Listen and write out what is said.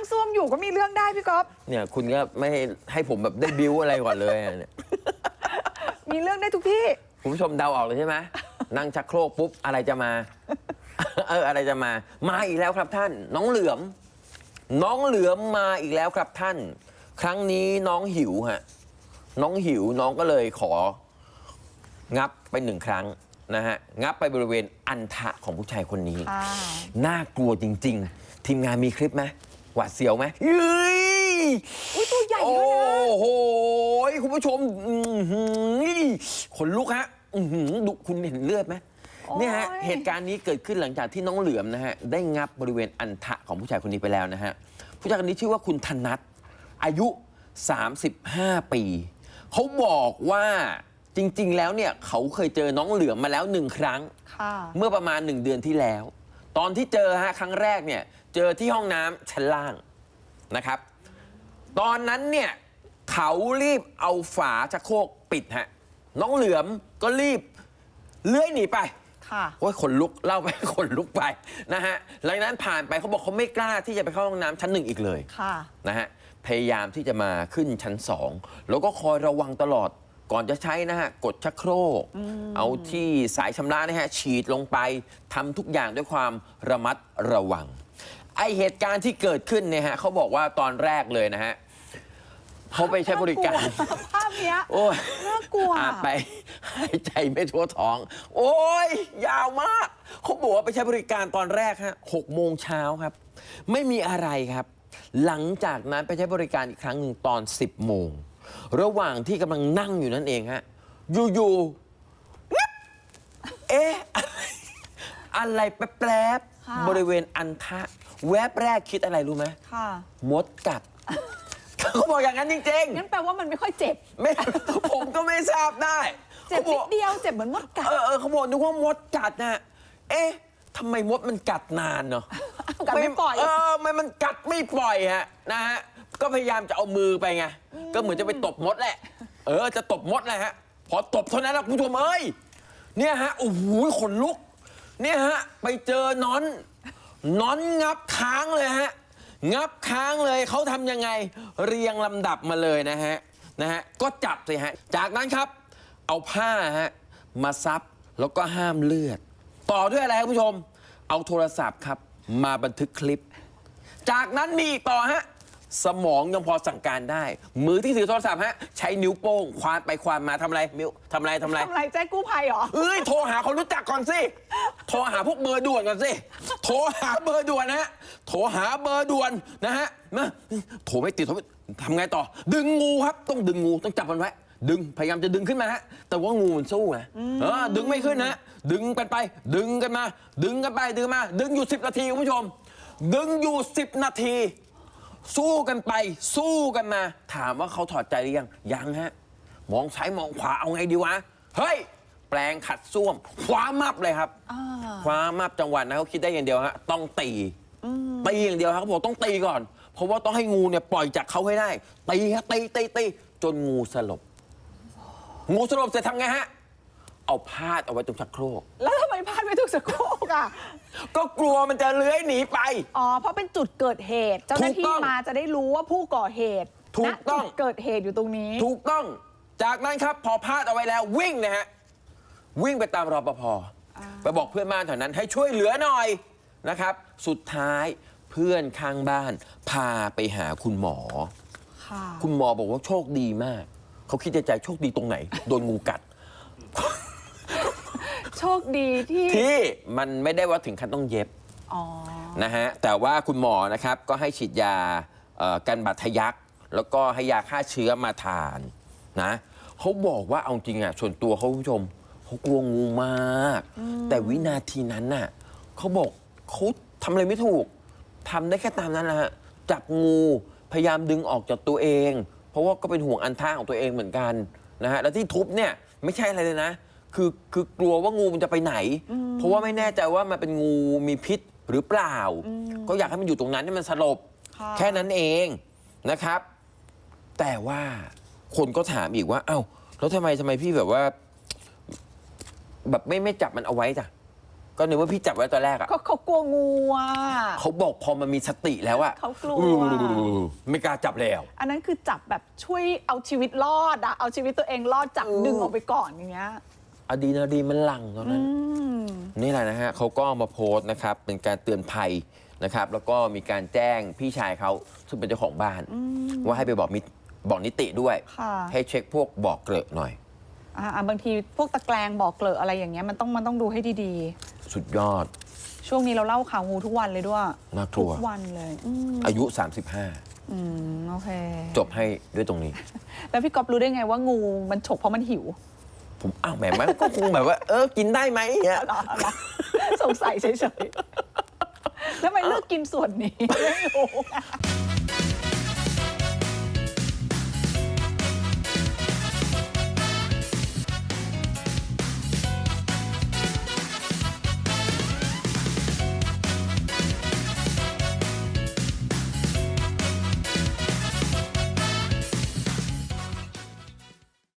งส้วมอยู่ก็มีเรื่องได้พี่ก๊อฟเนี่ยคุณก็ไม่ให้ให้ผมแบบได้บิวอะไรก่อนเลยอะเนี่ยมีเรื่องได้ทุกที่ คุณผู้ชมเดาออกเลยใช่ไหมนั่งชักโครกปุ๊บอะไรจะมา เอออะไรจะมา มาอีกแล้วครับท่าน น้องเหลือม น้องเหลือมมาอีกแล้วครับท่าน ครั้งนี้น้องหิวฮะน้องหิวน้องก็เลยขอ งับไปหนึ่งครั้งนะฮะงับไปบริเวณอันทะของผู้ชายคนนี้ค่ะน่ากลัวจริง ๆ ทีมงานมีคลิปไหม หวาดเสียวไหมเฮ้ยอุ้ยตัวใหญ่โอ้ด้วยนะโหคุณผู้ชมอื้อหือขนลุกฮะอื้อหือดูคุณเห็นเลือดไหมเนี่ยฮะเหตุการณ์นี้เกิดขึ้นหลังจากที่น้องเหลือมนะฮะ ได้งับบริเวณอันทะของผู้ชายคนนี้ไปแล้วนะฮะ ผู้ชายคนนี้ชื่อว่าคุณธนัทอายุ 35 ปี เขาบอกว่าจริง ๆ แล้วเนี่ย เขาเคยเจอน้องเหลือมมาแล้วหนึ่งครั้ง ค่ะ เมื่อประมาณหนึ่งเดือนที่แล้ว ตอนที่เจอฮะครั้งแรกเนี่ยเจอที่ห้องน้ำชั้นล่างนะครับ ตอนนั้นเนี่ยเขารีบเอาฝาชักโครกปิดฮะน้องเหลือมก็รีบเลื้อยหนีไป ค่ะ โอ้ยขนลุกเล่าไป ขนลุกไปนะฮะหลังจากนั้นผ่านไปเขาบอกเขาไม่กล้าที่จะไปเข้าห้องน้ำชั้นหนึ่งอีกเลยค่ะ นะฮะพยายามที่จะมาขึ้นชั้นสองแล้วก็คอยระวังตลอด ก่อนจะใช้นะฮะกดชักโครก เอาที่สายชำระนะฮะฉีดลงไปทำทุกอย่างด้วยความระมัดระวัง ไอเหตุการณ์ที่เกิดขึ้นเนี่ยฮะเขาบอกว่าตอนแรกเลยนะฮะเขาไปใช้บริการ ภาพเนี้ยโอ้ยน่ากลัวอาจไปหายใจไม่ทั่วท้อง โอ้ย ยาวมาก เขาบอกว่าไปใช้บริการตอนแรกฮะหกโมงเช้าครับ ไม่มีอะไรครับ หลังจากนั้นไปใช้บริการอีกครั้งหนึ่งตอน 10โมง ระหว่างที่กำลังนั่งอยู่นั่นเองฮะ อยู่ๆงับเอ๊ะ อะไรแป๊บค่ะๆบริเวณอันทะ แวบแรกคิดอะไรรู้ไหมค่ะ มดกัด เขาบอกอย่างนั้นจริงๆงั้นแปลว่ามันไม่ค่อยเจ็บไม่ ผมก็ไม่ทราบได้เจ็บขานิบดอกเดียว เจ็บเหมือนมดกัด เออเออเขาบอกนึกว่ามดกัดนะเอ๊ะ ทำไมมดมันกัดนานเนาะกัดไม่ปล่อย เออมันมันกัดไม่ปล่อยฮะนะฮะ ก็พยายามจะเอามือไปไง ก็เหมือนจะไปตบมดแหละ เออ จะตบมดแหละฮะ พอตบเท่านั้นแหละคุณผู้ชมเอ้ย เนี่ยฮะ โอ้โหขนลุก เนี่ยฮะ ไปเจอน้อนน้อนงับค้างเลยฮะ งับค้างเลย เขาทำยังไง เรียงลำดับมาเลยนะฮะ นะฮะ ก็จับสิฮะ จากนั้นครับ เอาผ้าฮะ มาซับ แล้วก็ห้ามเลือด ต่อด้วยอะไรครับคุณผู้ชม เอาโทรศัพท์ครับ มาบันทึกคลิป จากนั้นมีอีกต่อฮะ สมองยังพอสั่งการได้ มือที่ถือโทรศัพท์ฮะ ใช้นิ้วโป้ง ควานไปควานมาทำอะไรมิวทำอะไรทำอะไร ทำไรแจ้งกู้ภัยเหรอ เอ้ยโทรหาคนรู้จักก่อนสิ โทรหาพวกเบอร์ด่วนก่อนสิ โทรหาเบอร์ด่วนนะฮะ โทรหาเบอร์ด่วนนะฮะมาโทรไม่ติดโทรไม่ทำไงต่อ ดึงงูครับ ต้องดึงงู ต้องจับมันไว้ ดึงพยายามจะดึงขึ้นมาฮะแต่ว่างูมันสู้นะเออดึงไม่ขึ้นนะดึงกันไป ดึงกันมา ดึงกันไปดึงมา ดึงอยู่ 10 นาทีคุณผู้ชม ดึงอยู่ 10 นาที สู้กันไป สู้กันมา ถามว่าเขาถอดใจหรือยังยังฮะมองซ้ายมองขวาเอาไงดีวะเฮ้ยแปลงขัดส้วมคว้ามับเลยครับอ่าคว้ามับจังหวัดนะเขาคิดได้อย่างเดียวฮะต้องตีตีอย่างเดียวครับเขาบอกต้องตีก่อน เพราะว่าต้องให้งูเนี่ยปล่อยจากเขาให้ได้ตีฮะตีตีตีจนงูสลบ งูสลบเสร็จทำไงฮะ เอาพาดเอาไว้ตรงชักโครก แล้วทำไมพลาดไม่ถูกสะโครกอะ ก็กลัวมันจะเลื้อยหนีไป อ๋อ เพราะเป็นจุดเกิดเหตุ เจ้าหน้าถูที่กต้องมาจะได้รู้ว่าผู้ก่อเหตุถูกต้องณจุดเกิดเหตุอยู่ตรงนี้ ถูกต้อง จากนั้นครับพอพาดเอาไว้แล้ววิ่งนะฮะ วิ่งไปตามรปภไปบอกเพื่อนบ้านแถวนั้นให้ช่วยเหลือหน่อยนะครับ สุดท้ายเพื่อนข้างบ้าน พาไปหาคุณหมอ ค่ะ คุณหมอบอกว่าโชคดีมาก เขาคิดในใจโชคดีตรงไหน โดนงูกัด โชคดีที่ที่มันไม่ได้ว่าถึงขั้นต้องเย็บอ๋อนะฮะแต่ว่าคุณหมอนะครับก็ให้ฉีดยาเอ่อกันบาดทะยัก แล้วก็ให้ยาฆ่าเชื้อมาทานนะเขาบอกว่าเอาจริงอะส่วนตัวเขาคุณผู้ชมเขากลัวงูมาก แต่วินาทีนั้นน่ะเขาบอกเขาทำอะไรไม่ถูกทำได้แค่ตามนั้นแหละฮะจับงูพยายามดึงออกจากตัวเอง เพราะว่าก็เป็นห่วงอันท่าของตัวเองเหมือนกันนะฮะแล้วที่ทุบเนี่ยไม่ใช่อะไรเลยนะ คือคือกลัวว่างูมันจะไปไหน เพราะว่าไม่แน่ใจว่ามันเป็นงูมีพิษหรือเปล่า ก็อยากให้มันอยู่ตรงนั้นให้มันสลบค่ะแค่นั้นเองนะครับ แต่ว่าคนก็ถามอีกว่า เอ้าแล้วทำไมทำไมพี่แบบว่า แบบไม่ไม่จับมันเอาไว้จ้ะ ก็นึกว่าพี่จับไว้ตอนแรกอะก็เขากลัวงูอะเขาบอกพอมันมีสติแล้วอะเขากลัวอืมไม่กล้าจับแล้ว อันนั้นคือจับแบบช่วยเอาชีวิตรอดอะเอาชีวิตตัวเองรอดจับเออดึงออกไปก่อนอย่างเงี้ยอะดรีนาลีนมันหลั่งตอนนั้นอืมนี่แหละนะฮะเขาก็เอามาโพสต์นะครับ เป็นการเตือนภัยนะครับ แล้วก็มีการแจ้งพี่ชายเขาซึ่งเป็นเจ้าของบ้าน ว่าให้ไปบอกมิบอกนิติด้วยค่ะให้เช็คพวกบอกเกลอะหน่อยอ่าอ่าบางทีพวกตะแกรงบอกเกลอะอะไรอย่างเงี้ยมันต้องมันต้องดูให้ดี สุดยอดๆช่วงนี้เราเล่าข่าวงูทุกวันเลยด้วยน่ากลัทุวกวันเลยอืมอายุอืมโอเค35จบให้ด้วยตรงนี้ แล้วพี่ก๊อฟรู้ได้ไงว่างูมันฉกเพราะมันหิวผมอ้าวแหมมันก็คงแบบว่า เออกินได้ไหมเนี่ยเหรอเหรอสงสัยเฉยๆ แล้วทำไมเลือกกินส่วนนี้ไม่รู้อะ